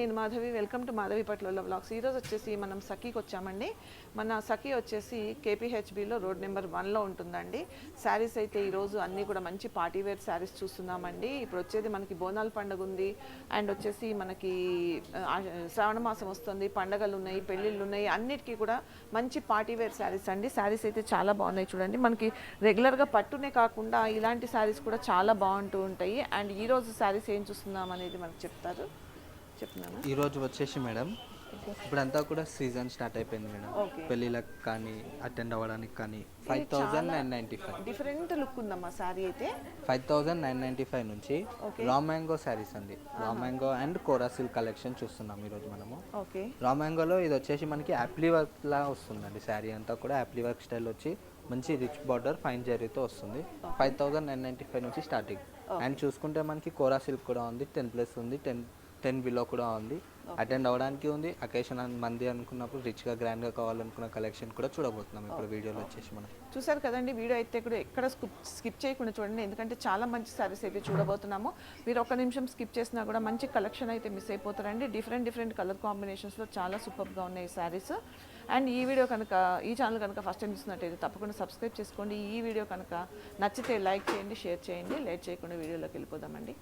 నేను Madhavi welcome to Madhavi పట్ల blogs ఈరోజు వచ్చేసి మనం సఖీకి వచ్చామండి. మన సఖీ వచ్చేసి కేపీహెచ్బిలో రోడ్ నెంబర్ వన్లో ఉంటుందండి. శారీస్ అయితే ఈరోజు అన్నీ కూడా మంచి పార్టీ వేర్ శారీస్ చూస్తున్నామండి. ఇప్పుడు వచ్చేది మనకి బోనాల పండుగ ఉంది. అండ్ వచ్చేసి మనకి శ్రావణ మాసం వస్తుంది. పండగలు ఉన్నాయి పెళ్ళిళ్ళు ఉన్నాయి. అన్నిటికీ కూడా మంచి పార్టీ వేర్ శారీస్ అండి. శారీస్ అయితే చాలా బాగున్నాయి చూడండి. మనకి రెగ్యులర్గా పట్టునే కాకుండా ఇలాంటి శారీస్ కూడా చాలా బాగుంటూ ఉంటాయి. అండ్ ఈరోజు శారీస్ ఏం చూస్తున్నాం అనేది మనకు చెప్తారు. చెప్తున్నాను? ఈ రోజు వచ్చేసి మేడం ఇప్పుడంతా కూడా సీజన్ స్టార్ట్ అయిపోయింది మేడం. పెళ్ళిళ్ళకి కానీ అటెండ్ అవ్వడానికి కానీ five thousand nine ninety five. Different look ఉందమ్మా శారీ అయితే. Five thousand nine ninety five నుంచి రా మ్యాంగో శారీస్ అండి. Raw mango and kora silk collection చూస్తున్నాం ఈరోజు మనము. ఓకే. రా మ్యాంగోలో ఇది వచ్చేసి మనకి యాప్లీ వర్క్ లా వస్తుందండి శారీ అంతా కూడా. యాప్లీ వర్క్ స్టైల్ వచ్చి మంచి రిచ్ బార్డర్ ఫైన్ జరీతో వస్తుంది. Five thousand nine ninety five నుంచి స్టార్టింగ్. అండ్ చూసుకుంటే మనకి కోరా సిల్క్ కూడా ఉంది టెన్ ప్లస్ ఉంది టెన్ టెన్ బిలో కూడా ఉంది. అటెండ్ అవ్వడానికి ఉంది. అకేషన్ మంది అనుకున్నప్పుడు రిచ్గా గ్రాండ్గా కావాలనుకున్న కలెక్షన్ కూడా చూడబోతున్నాం. ఇప్పుడు వీడియోలో వచ్చేసి మనం. చూసారు కదండి వీడియో అయితే కూడా ఎక్కడ స్కిప్ స్కిప్ చేయకుండా చూడండి. ఎందుకంటే చాలా మంచి శారీస్ అయితే చూడబోతున్నాము. మీరు ఒక నిమిషం స్కిప్ చేసినా కూడా మంచి కలెక్షన్ అయితే మిస్ అయిపోతారండి. డిఫరెంట్ డిఫరెంట్ కలర్ కాంబినేషన్స్లో చాలా సూపర్గా ఉన్నాయి ఈ శారీస్ అండ్ ఈ వీడియో కనుక ఈ ఛానల్ కనుక ఫస్ట్ టైం చూసినట్టయితే తప్పకుండా సబ్స్క్రైబ్ చేసుకోండి. ఈ వీడియో కనుక నచ్చితే లైక్ చేయండి షేర్ చేయండి. లేట్ చేయకుండా వీడియోలోకి వెళ్ళిపోదామండి.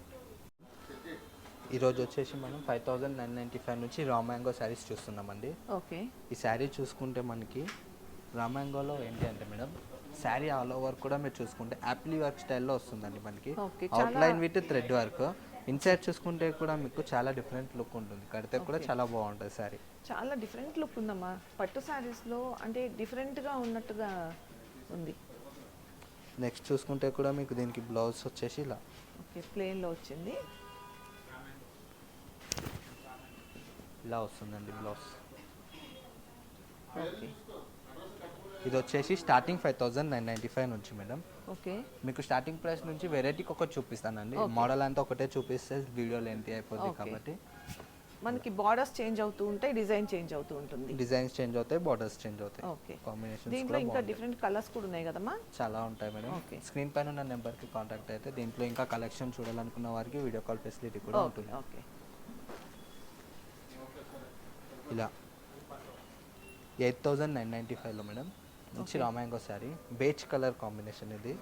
ఈరోజు వచ్చేసి మనం five thousand nine ninety five నుంచి రా మ్యాంగో శారీస్ చూస్తున్నామండి. ఓకే. ఈ శారీ చూసుకుంటే మనకి రామాంగోలో ఏంటి అంటే మేడం శారీ ఆల్ ఓవర్ కూడా మీరు చూసుకుంటే యాప్లీ వర్క్ స్టైల్లో వస్తుందండి మనకి. Outline with thread work inside చూసుకుంటే కూడా మీకు చాలా డిఫరెంట్ లుక్ ఉంటుంది. కడితే కూడా చాలా బాగుంటుంది శారీ. చాలా డిఫరెంట్ లుక్ ఉందమ్మా. పట్టు శారీస్లో అంటే డిఫరెంట్గా ఉన్నట్టుగా ఉంది. నెక్స్ట్ చూసుకుంటే కూడా మీకు దీనికి బ్లౌజ్ వచ్చేసి ఇలా. ఓకే ప్లెయిన్లో వచ్చింది. ఇలా వస్తుందండి బ్లౌజ్. ఓకే. ఇది వచ్చేసి starting five thousand nine ninety five నుంచి మేడం. ఓకే. మీకు స్టార్టింగ్ ప్రైస్ నుంచి వెరైటీకి ఒకటి చూపిస్తానండి. మోడల్ అంతా ఒకటే చూపిస్తే వీడియో లెంత్ అయిపోద్ది కాబట్టి. మనకి బార్డర్స్ చేంజ్ అవుతూ ఉంటాయి డిజైన్ చేంజ్ అవుతూ ఉంటుంది. డిజైన్స్ చేంజ్ అవుతాయి బార్డర్స్ చేంజ్ అవుతాయి. ఓకే. కాంబినేషన్స్ దీంట్లో ఇంకా. డిఫరెంట్ కలర్స్ కూడా ఉన్నాయి కదమ్మా? చాలా ఉంటాయి మేడం. Okay. స్క్రీన్ పైన ఉన్న నెంబర్కి కాంటాక్ట్ అయితే దీంట్లో ఇంకా కలెక్షన్ చూడాలనుకున్న వారికి వీడియో కాల్ ఫెసిలిటీ కూడా ఓకే ఉంటుంది. ఓకే. ఇలా. ఎయిట్ థౌజండ్ నైన్ నైంటీ ఫైవ్లో మేడం. మంచి raw mango saree. Beige colour combination ఇది.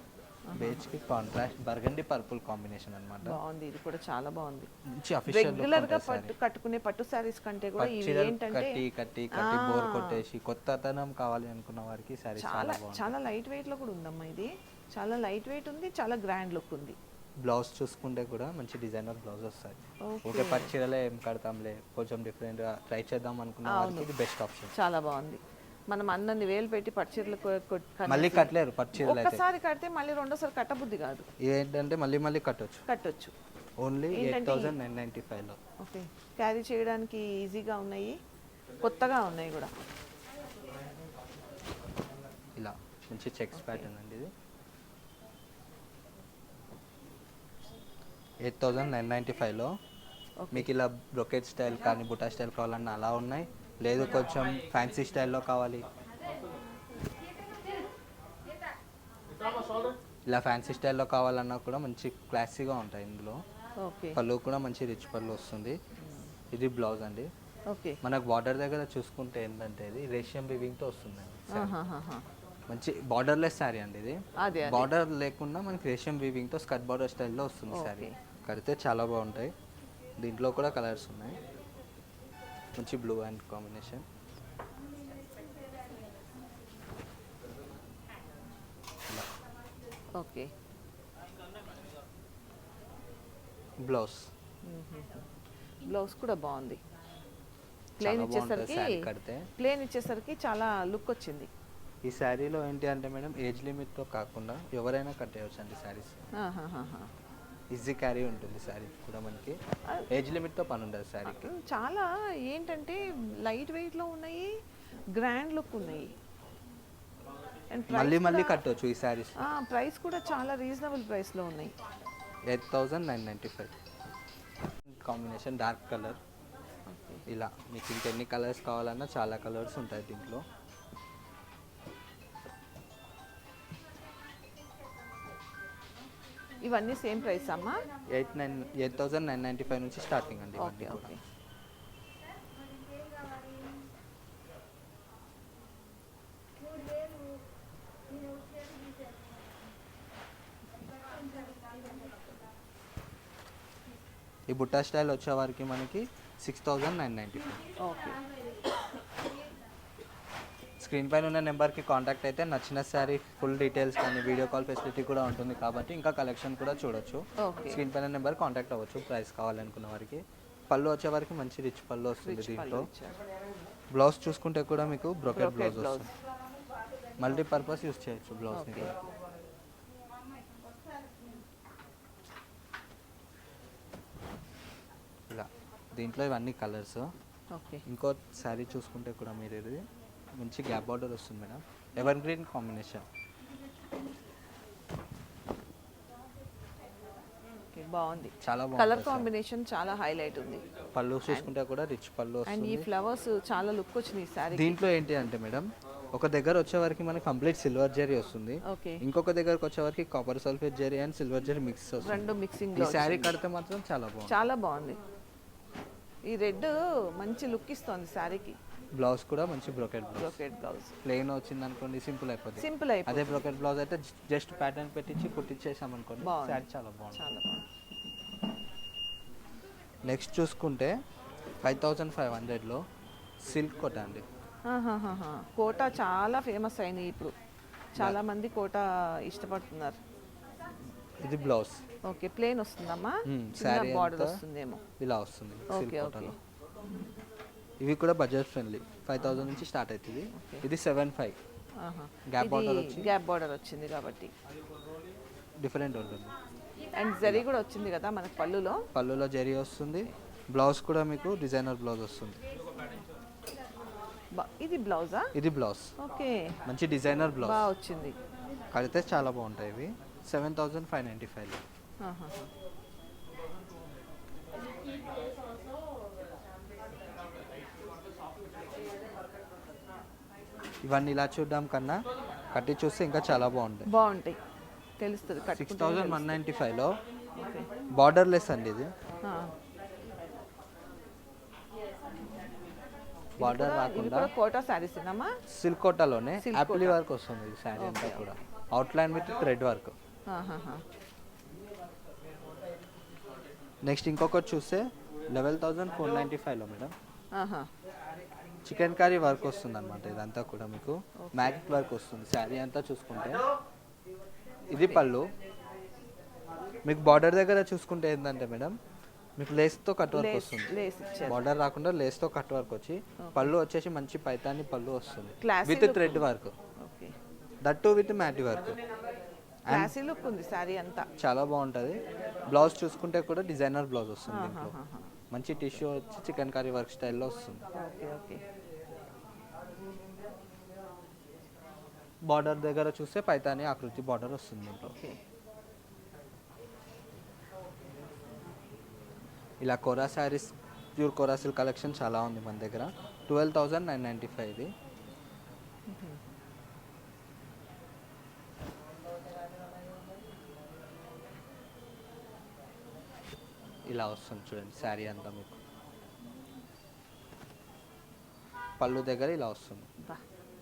బేచ్కి కాంట్రాస్ట్ బర్గండి పర్పుల్ కాంబినేషన్ అన్నమాట. బాగుంది. ఇది కూడా చాలా బాగుంది. మంచి అఫీషియల్ రెగ్యులర్గా పట్టు కట్టుకునే పట్టు శారీస్ కంటే కూడా ఇవి ఏంటంటే కట్టి కట్టి కట్టి బోర్ కొట్టేసి కొత్తతనం కావాలి అనుకున్న వారికి శారీ చాలా చాలా లైట్ వెయిట్లో కూడా ఉందమ్మా ఇది. చాలా లైట్ వెయిట్ ఉంది చాలా గ్రాండ్ లుక్ ఉంది. బ్లౌజ్ చూసుకుంటే కూడా మంచి డిజైనర్ బ్లౌజ్ వస్తాయి. ఓకే. పట్టు చీరలే ఏం కడతాంలే కొంచెం డిఫరెంట్గా ట్రై చేద్దాం అనుకున్న వారికి ఇది బెస్ట్ ఆప్షన్ చాలా బాగుంది. మనం అన్నన్ని వేలు పెట్టి పట్టు చీరలు కొ- కొ- కనేసి మళ్ళీ కట్టలేరు పట్టు చీరలు అయితే. ఒక్కసారి కడితే మళ్ళీ రెండోసారి కట్టబుద్ధి కాదు. ఏంటంటే మళ్ళీ మళ్ళీ కట్టొచ్చు. కట్టొచ్చు. Only eight thousand nine ninety ఫైవ్లో ఓకే. క్యారీ చేయడానికి ఈజీగా ఉన్నాయి కొత్తగా ఉన్నాయి కూడా. ఇలా మంచి చెక్స్ ప్యాటర్న్ అండి ఇది. ఎయిట్ థౌజండ్ నైన్ నైంటీ ఫైవ్లో మీకు ఇలా బ్రొకెట్ స్టైల్ కానీ బుటా స్టైల్ కావాలన్నా అలా ఉన్నాయి. లేదు కొంచెం ఫ్యాన్సీ స్టైల్లో కావాలి. ఇలా ఫ్యాన్సీ స్టైల్లో కావాలన్నా కూడా మంచి క్లాసీగా ఉంటాయి ఇందులో. పళ్ళు కూడా మంచి రిచ్ పళ్ళు వస్తుంది. ఇది బ్లౌజ్ అండి. మనకు బార్డర్ దగ్గర చూసుకుంటే ఏంటంటే ఇది రేషియం వివింగ్తో వస్తుందండి ఆహాహాహా. మంచి బార్డర్లెస్ శారీ అండి ఇది. బార్డర్ లేకుండా మనకి రేషియం వీవింగ్తో స్కర్ట్ బార్డర్ స్టైల్లో వస్తుంది శారీ కడితే చాలా బాగుంటాయి. దీంట్లో కూడా కలర్స్ ఉన్నాయి. మంచి blue and combination. Okay. Blouse. Blouse కూడా బాగుంది. ప్లేన్ ఇచ్చేసరికి ప్లేన్ ఇచ్చేసరికి చాలా లుక్ వచ్చింది. ఈ శారీలో ఏంటి అంటే మేడం ఏజ్ లిమిట్తో కాకుండా ఎవరైనా కట్టేయచ్చు అండి శారీస్. ఈజీ క్యారీ ఉంటుంది శారీ కూడా మనకి. ఏజ్ లిమిట్తో పని ఉండదు శారీకి చాలా ఏంటంటే లైట్ వెయిట్లో ఉన్నాయి గ్రాండ్ లుక్ ఉన్నాయి. అండ్ మళ్ళీ మళ్ళీ కట్టవచ్చు ఈ శారీస్ ప్రైస్ కూడా చాలా రీజనబుల్ ప్రైస్లో ఉన్నాయి. Eight thousand nine ninety five combination dark colour ఇలా మీకు ఇంకెన్ని కలర్స్ కావాలన్నా చాలా కలర్స్ ఉంటాయి దీంట్లో. ఇవన్నీ సేమ్ ప్రైస్ అమ్మా? Eight nine eight thousand nine ninety five నుంచి స్టార్టింగ్ అండి ఓకే ఓకే ఈ బుట్టా స్టైల్ వచ్చేవారికి మనకి six thousand nine ninety five. Okay. Screen పైన ఉన్న నెంబర్కి కాంటాక్ట్ అయితే నచ్చిన శారీ ఫుల్ డీటెయిల్స్ కానీ వీడియో కాల్ ఫెసిలిటీ కూడా ఉంటుంది కాబట్టి ఇంకా కలెక్షన్ కూడా చూడొచ్చు. స్క్రీన్ పైన నెంబర్ కాంటాక్ట్ అవ్వచ్చు ప్రైస్ కావాలనుకున్న వారికి. పళ్ళు వచ్చే వరకు మంచి రిచ్ పళ్ళు వస్తుంది దీంట్లో. బ్లౌజ్ చూసుకుంటే కూడా మీకు బ్రోకెట్ Brocade బ్లౌజ్ వస్తుంది. మల్టీపర్పస్ యూస్ చేయొచ్చు బ్లౌజ్ని. ఇలా. దీంట్లో ఇవన్నీ కలర్స్. ఓకే. ఇంకో శారీ చూసుకుంటే కూడా మీరు ఇది. మంచి గ్యాప్ బార్డర్ వస్తుంది మేడం. ఎవర్ గ్రీన్ కాంబినేషన్ బాగుంది. చాలా కలర్ కాంబినేషన్ చాలా హైలైట్ ఉంది. పళ్ళు చూసుకుంటే కూడా రిచ్ పళ్ళు అండ్ ఈ ఫ్లవర్స్ చాలా లుక్ వచ్చింది ఈ శారీ దీంట్లో ఏంటి అంటే మేడం ఒక దగ్గర వచ్చేవరకు మనకి కంప్లీట్ సిల్వర్ జెరీ వస్తుంది. ఓకే. ఇంకొక దగ్గరకు వచ్చేవరకు copper sulphate zari and silver zari mix వస్తుంది. రెండు మిక్సింగ్ ఈ శారీ కడితే మాత్రం చాలా బాగుంది. చాలా బాగుంది. ఈ రెడ్ మంచి లుక్ ఇస్తోంది శారీకి బ్లౌజ్ కూడా మంచి బ్రోకెట్ బ్రోకెట్ బ్లౌజ్. ప్లెయిన్ వచ్చింది అనుకోండి సింపుల్ అయిపోతుంది సింపుల్ అయిపోయింది అదే బ్రోకెట్ బ్లౌజ్ అయితే జస్ట్ ప్యాటర్న్ పెట్టించి కుట్టించేసాం అనుకోండి. శారీ చాలా బాగుంది. చాలా బాగుంది. నెక్స్ట్ చూసుకుంటే ఫైవ్ థౌజండ్ ఫైవ్ హండ్రెడ్లో సిల్క్ కోట అండి. కోట చాలా ఫేమస్ అయింది ఇప్పుడు. చాలా మంది కోట ఇష్టపడుతున్నారు. ఇది బ్లౌజ్. ఓకే ప్లేన్ వస్తుందమ్మా? saree బార్డర్ వస్తుందేమో. ఇలా వస్తుంది సిల్క్ ఓకే ఓకే. ఇవి కూడా బడ్జెట్ ఫ్రెండ్లీ. ఫైవ్ థౌజండ్ నుంచి స్టార్ట్ అవుతుంది. ఇది సెవెన్ ఫైవ్. Gap border వచ్చి- గ్యాప్ బార్డర్ వచ్చింది కాబట్టి. డిఫరెంట్ ఉంటుంది. అండ్ జరీ కూడా వచ్చింది కదా మనకి పళ్ళులో? పళ్ళులో జరీ వస్తుంది. బ్లౌజ్ కూడా మీకు డిజైనర్ బ్లౌజ్ వస్తుంది. ఇది బ్లౌజా? ఇది బ్లౌజ్. ఓకే. మంచి డిజైనర్ బ్లౌజ్. బాగా వచ్చింది. కడితే చాలా బాగుంటాయి ఇవి. సెవెన్ థౌజండ్ ఫైవ్ నైంటీ ఫైవ్లో ఇవన్నీ ఇలా చూడడం కన్నా కట్టి చూస్తే ఇంకా చాలా బాగుంటాయి. బాగుంటాయి. తెలుస్తుంది సిక్స్ థౌజండ్ వన్ నైంటీ ఫైవ్లో బార్డర్లెస్ అండి ఇది. బార్డర్ రాకుండా కూడా కోటా శారీస్ సిల్క్ కోటాలోనే యాపిల్. వర్క్ వస్తుంది ఈ శారీ అంతా కూడా. Outline with thread work. Next ఇంకొకటి చూస్తే లెవెల్ థౌజండ్ ఫోర్ నైంటీ ఫైవ్లో మేడం. చికెన్ కర్రీ వర్క్ వస్తుంది అనమాట ఇదంతా కూడా మీకు. మ్యాజిక్ వర్క్ వస్తుంది. శారీ అంతా చూసుకుంటే. ఇది పళ్ళు. మీకు బార్డర్ దగ్గర చూసుకుంటే ఏంటంటే మేడం మీకు లేస్తో కట్ వర్క్ వస్తుంది. బార్డర్ రాకుండా లేస్తో కట్ వర్క్ వచ్చి పళ్ళు వచ్చేసి మంచి పైతాని పళ్ళు వస్తుంది. With thread work. ఓకే. దట్టు విత్ మ్యాటి వర్క్. లుక్ ఉంది అంతా. చాలా బాగుంటుంది. బ్లౌజ్ చూసుకుంటే కూడా డిజైనర్ బ్లౌజ్ వస్తుంది దీంట్లో. మంచి టిష్యూ వచ్చి చికెన్ కర్రీ వర్క్ స్టైల్లో వస్తుంది. Okay okay. బార్డర్ దగ్గర చూస్తే పైతాని ఆకృతి బార్డర్ వస్తుంది దీంట్లో ఇలా kora sarees pure kora silk collection చాలా ఉంది మన దగ్గర. Twelve thousand nine ninety five ఇది. ఇలా వస్తుంది చూడండి శారీ అంతా మీకు. పళ్ళు దగ్గర ఇలా వస్తుంది.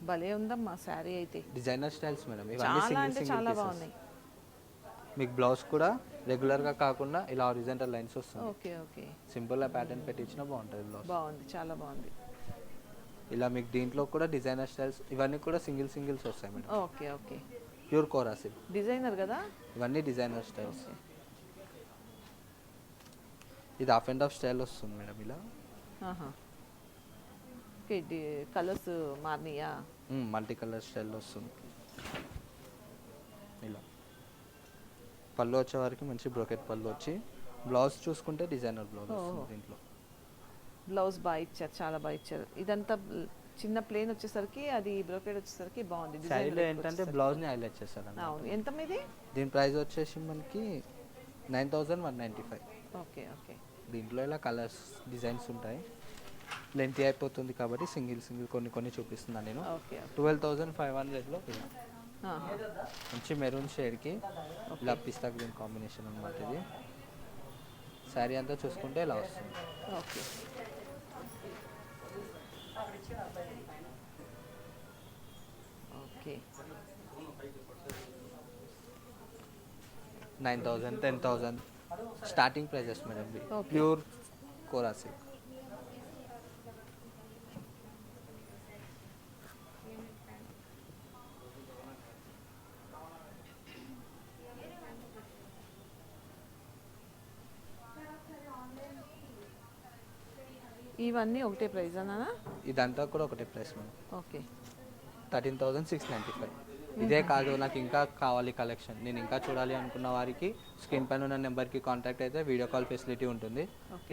భలే ఉందమ్మా శారీ అయితే. డిజైనర్ స్టైల్స్ మేడం ఇవన్నీ చాలా సింగిల్ అంటే చాలా బాగున్నాయి. మీకు బ్లౌజ్ కూడా రెగ్యులర్గా కాకుండా ఇలా హారిజంటల్ లైన్స్ వస్తుంది. Okay okay. సింపుల్గా ప్యాటర్న్ పెట్టించినా బాగుంటుంది బ్లౌజ్. బాగుంది చాలా బాగుంది. ఇలా మీకు దీంట్లో కూడా డిజైనర్ స్టైల్స్ ఇవన్నీ కూడా సింగిల్ సింగిల్స్ వస్తాయి madam. Okay okay. Pure kora silk designer కదా? ఇవన్నీ డిజైనర్ స్టైల్స్. ఇది హాఫ్ అండ్ హాఫ్ స్టైల్ వస్తుంది మేడం ఇలా. కలర్స్ మారినాయా? మల్టీ కలర్ స్టైల్ వస్తుంది. ఇలా. పళ్ళు వచ్చే వరకు మంచి బ్రోకెట్ పళ్ళు వచ్చి బ్లౌజ్ చూసుకుంటే డిజైనర్ బ్లౌజ్ వస్తుంది. దీంట్లో. బ్లౌజ్ బాగా ఇచ్చారు చాలా బాగా ఇచ్చారు. ఇదంతా చిన్న ప్లేన్ వచ్చేసరికి అది బ్రోకెడ్ వచ్చేసరికి బాగుంది రేట్ ఏంటంటే వచ్చేసరికి. బ్లౌజ్ని హైలైట్ అన్నమాట. అవును. ఎంత మీది? దీని ప్రైస్ వచ్చేసి మనకి nine thousand one ninety five okay okay. దీంట్లో ఇలా కలర్స్ డిజైన్స్ ఉంటాయి. లెంతీ అయిపోతుంది కాబట్టి సింగిల్ సింగిల్ కొన్ని కొన్ని చూపిస్తున్నాను నేను. ఓకే ట్వెల్వ్ థౌజండ్ ఫైవ్ హండ్రెడ్లో. మంచి మెరూన్ షేడ్కి ఇలా పిస్తా గ్రీన్ కాంబినేషన్ అనమాట ఇది. శారీ అంతా చూసుకుంటే ఇలా వస్తుంది. Okay. Okay. Nine thousand ten thousand starting prices madam. Pure kora silk ఇవన్నీ ఒకటే ప్రైస్ అన్నా ఇదంతా కూడా ఒకటే price madam okay thirteen thousand six ninety five ఇదే కాదు నాకు ఇంకా కావాలి కలెక్షన్ నేను ఇంకా చూడాలి అనుకున్న వారికి స్క్రీన్ పైన ఉన్న నెంబర్కి కాంటాక్ట్ అయితే వీడియో కాల్ ఫెసిలిటీ ఉంటుంది.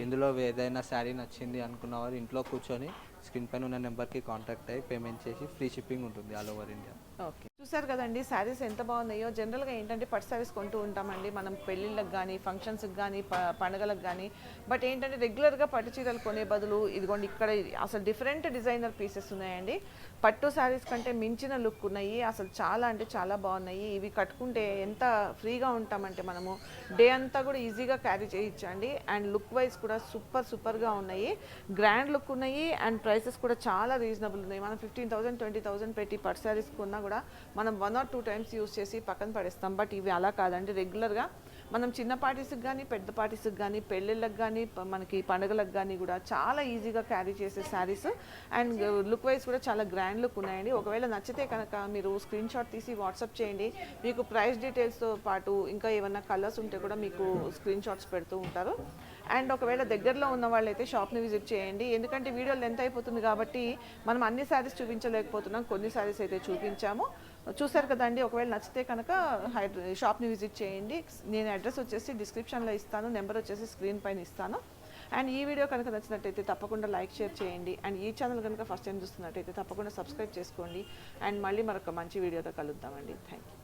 ఇందులో ఏదైనా శారీ నచ్చింది అనుకున్న వారు ఇంట్లో కూర్చొని స్క్రీన్ పైన ఉన్న నెంబర్కి కాంటాక్ట్ అయ్యి పేమెంట్ చేసి ఫ్రీ షిప్పింగ్ ఉంటుంది ఆల్ ఓవర్ ఇండియా ఓకే చూసారు కదండి శారీస్ ఎంత బాగున్నాయో. జనరల్గా ఏంటంటే పట్టు శారీస్ కొంటూ ఉంటామండి. మనం పెళ్ళిళ్ళకి కానీ ఫంక్షన్స్కి కానీ పండగలకు కానీ బట్ ఏంటంటే రెగ్యులర్గా పట్టు చీరలు కొనే బదులు ఇదిగోండి ఇక్కడ అసలు డిఫరెంట్ డిజైనర్ పీసెస్ ఉన్నాయండి. పట్టు శారీస్ కంటే మించిన లుక్ ఉన్నాయి. అసలు చాలా అంటే చాలా బాగున్నాయి. ఇవి కట్టుకుంటే ఎంత ఫ్రీగా ఉంటామంటే మనము డే అంతా కూడా ఈజీగా క్యారీ చేయించండి. అండ్ లుక్ వైజ్ కూడా సూపర్ సూపర్గా ఉన్నాయి. గ్రాండ్ లుక్ ఉన్నాయి. అండ్ ప్రైసెస్ కూడా చాలా రీజనబుల్ ఉన్నాయి. మనం ఫిఫ్టీన్ థౌసండ్ ట్వంటీ థౌసండ్ పెట్టి పట్టు శారీస్ కొన్నా కూడా మనం one or two times use చేసి పక్కన పడేస్తాం. బట్ ఇవి అలా కాదండి. రెగ్యులర్గా మనం చిన్న పార్టీస్కి కానీ పెద్ద పార్టీస్కి కానీ పెళ్ళిళ్ళకి కానీ మనకి పండుగలకు కానీ కూడా చాలా ఈజీగా క్యారీ చేసే శారీస్ అండ్ లుక్ వైజ్ కూడా చాలా గ్రాండ్ లుక్ ఉన్నాయండి. ఒకవేళ నచ్చితే కనుక మీరు స్క్రీన్ షాట్ తీసి వాట్సాప్ చేయండి. మీకు ప్రైస్ డీటెయిల్స్తో పాటు ఇంకా ఏమైనా కలర్స్ ఉంటే కూడా మీకు స్క్రీన్ షాట్స్ పెడుతూ ఉంటారు. అండ్ ఒకవేళ దగ్గరలో ఉన్న వాళ్ళైతే షాప్ని విజిట్ చేయండి. ఎందుకంటే వీడియో లెంత్ అయిపోతుంది కాబట్టి మనం అన్ని శారీస్ చూపించలేకపోతున్నాం. కొన్ని శారీస్ అయితే చూపించాము. చూసారు కదండి ఒకవేళ నచ్చితే కనుక హైడ్ర షాప్ని విజిట్ చేయండి. నేను అడ్రస్ వచ్చేసి డిస్క్రిప్షన్లో ఇస్తాను నెంబర్ వచ్చేసి స్క్రీన్ పైన ఇస్తాను. అండ్ ఈ వీడియో కనుక నచ్చినట్టయితే తప్పకుండా లైక్ షేర్ చేయండి. అండ్ ఈ ఛానల్ కనుక ఫస్ట్ టైం చూస్తున్నట్టయితే తప్పకుండా సబ్స్క్రైబ్ చేసుకోండి. అండ్ మళ్ళీ మరొక మంచి వీడియోతో కలుద్దామండి. Thank you